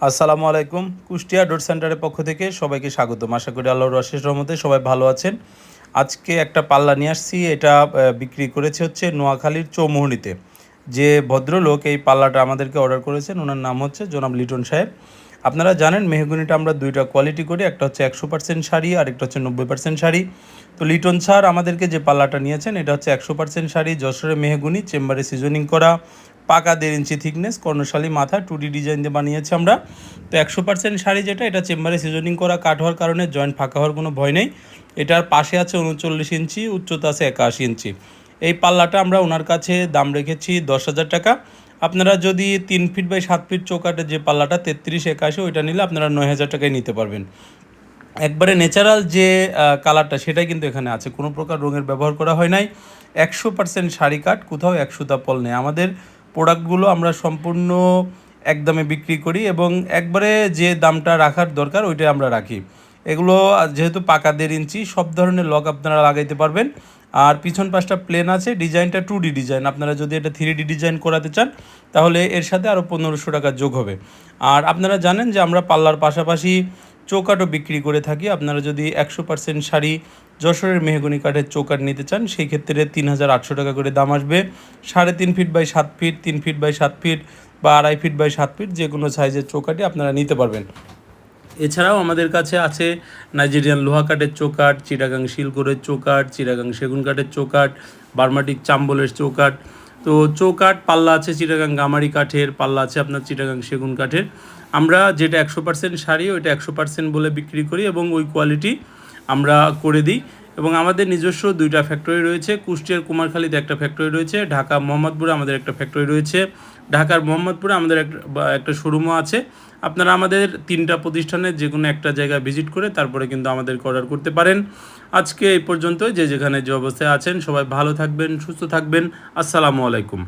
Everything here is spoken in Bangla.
আসসালামু আলাইকুম। কুষ্টিয়া ডোর সেন্টারের পক্ষ থেকে সবাইকে স্বাগতম। আশা করি আল্লাহর অশেষ রহমতে সবাই ভালো আছেন। আজকে একটা পাল্লা নিয়ে আসছি। এটা বিক্রি করেছে হচ্ছে নোয়াখালীর চৌমুহনিতে। যে ভদ্রলোক এই পাল্লাটা আমাদেরকে অর্ডার করেছেন, ওনার নাম হচ্ছে জনাব লিটন সাহেব। আপনারা জানেন, মেহগুনিটা আমরা দুইটা কোয়ালিটি করি, একটা হচ্ছে একশো পার্সেন্ট শাড়ি আর একটা হচ্ছে নব্বই পার্সেন্ট শাড়ি। তো লিটন স্যার আমাদেরকে যে পাল্লাটা নিয়েছেন, এটা হচ্ছে একশো পার্সেন্ট শাড়ি যশোরের মেহগুনি, চেম্বারে সিজনিং করা, পাকা দেড় ইঞ্চি থিকনেস কর্ণশালী মাথা টু ডি ডিজাইন দিয়ে বানিয়েছি আমরা। তো একশো পার্সেন্ট শাড়ি যেটা, এটা চেম্বারে সিজনিং করা কাট হওয়ার কারণে জয়েন্ট ফাঁকা হওয়ার কোনো ভয় নেই। এটার পাশে আছে উনচল্লিশ ইঞ্চি, উচ্চতা আছে একাশি ইঞ্চি। এই পাল্লাটা আমরা ওনার কাছে দাম রেখেছি দশ হাজার টাকা। আপনারা যদি তিন ফিট বাই সাত ফিট চৌকাটের যে পাল্লাটা, তেত্রিশ, একাশি, ওইটা নিলে আপনারা নয় হাজার টাকায় নিতে পারবেন। একবারে ন্যাচারাল যে কালারটা সেটাই কিন্তু এখানে আছে। কোনো প্রকার রঙের ব্যবহার করা হয় নাই। একশো পার্সেন্ট শাড়ি কাট কোথাও একশোটা পল নেই। আমাদের প্রোডাক্টগুলো আমরা সম্পূর্ণ একদমে বিক্রি করি এবং একবারে যে দামটা রাখার দরকার, ওইটাই আমরা রাখি। এগুলো যেহেতু পাকা দেড় ইঞ্চি, সব ধরনের লক আপনারা লাগাইতে পারবেন। আর পিছন পাশটা প্লেন আছে ডিজাইনটা টু ডি ডিজাইন আপনারা যদি এটা থ্রি ডি ডিজাইন করাতে চান, তাহলে এর সাথে আরও পনেরোশো টাকা যোগ হবে। আর আপনারা জানেন যে আমরা পাল্লার পাশাপাশি চৌকাটও বিক্রি করে থাকি। আপনারা যদি একশো পার্সেন্ট শাড়ি যশোরের মেহগনি কাঠের চৌকাট নিতে চান, সেই ক্ষেত্রে তিন হাজার আটশো টাকা করে দাম আসবে। সাড়ে তিন ফিট বাই সাত ফিট তিন ফিট বাই সাত ফিট বা আড়াই ফিট বাই সাত ফিট যে কোনো সাইজের চৌকাটি আপনারা নিতে পারবেন। এছাড়াও আমাদের কাছে আছে নাইজেরিয়ান লোহা কাঠের চৌকাঠ চিটাগাং শিলকোরের চৌকাঠ চিটাগাং সেগুন কাঠের চৌকাঠ বার্মাটিক চাম্বলের চৌকাঠ তো চৌকাঠ পাল্লা আছে চিটাগাং গামারি কাঠের পাল্লা আছে আপনার চিটাগাং সেগুন কাঠের আমরা যেটা একশো পার্সেন্ট শাড়ি ওইটা একশো পার্সেন্ট বলে বিক্রি করি এবং ওই কোয়ালিটি আমরা করে দিই। এবং আমাদের নিজস্ব দুইটা ফ্যাক্টরি রয়েছে। কুষ্টিয়ার কুমারখালীতে একটা ফ্যাক্টরি রয়েছে, ঢাকা মোহাম্মদপুরে আমাদের একটা ফ্যাক্টরি রয়েছে। ঢাকার মোহাম্মদপুরে আমাদের একটা একটা শোরুমও আছে। আপনারা আমাদের তিনটা প্রতিষ্ঠানের যে কোনো একটা জায়গা ভিজিট করে তারপরে কিন্তু আমাদেরকে অর্ডার করতে পারেন। আজকে এই পর্যন্ত যে যেখানে যে অবস্থায় আছেন, সবাই ভালো থাকবেন, সুস্থ থাকবেন। আসসালামু আলাইকুম।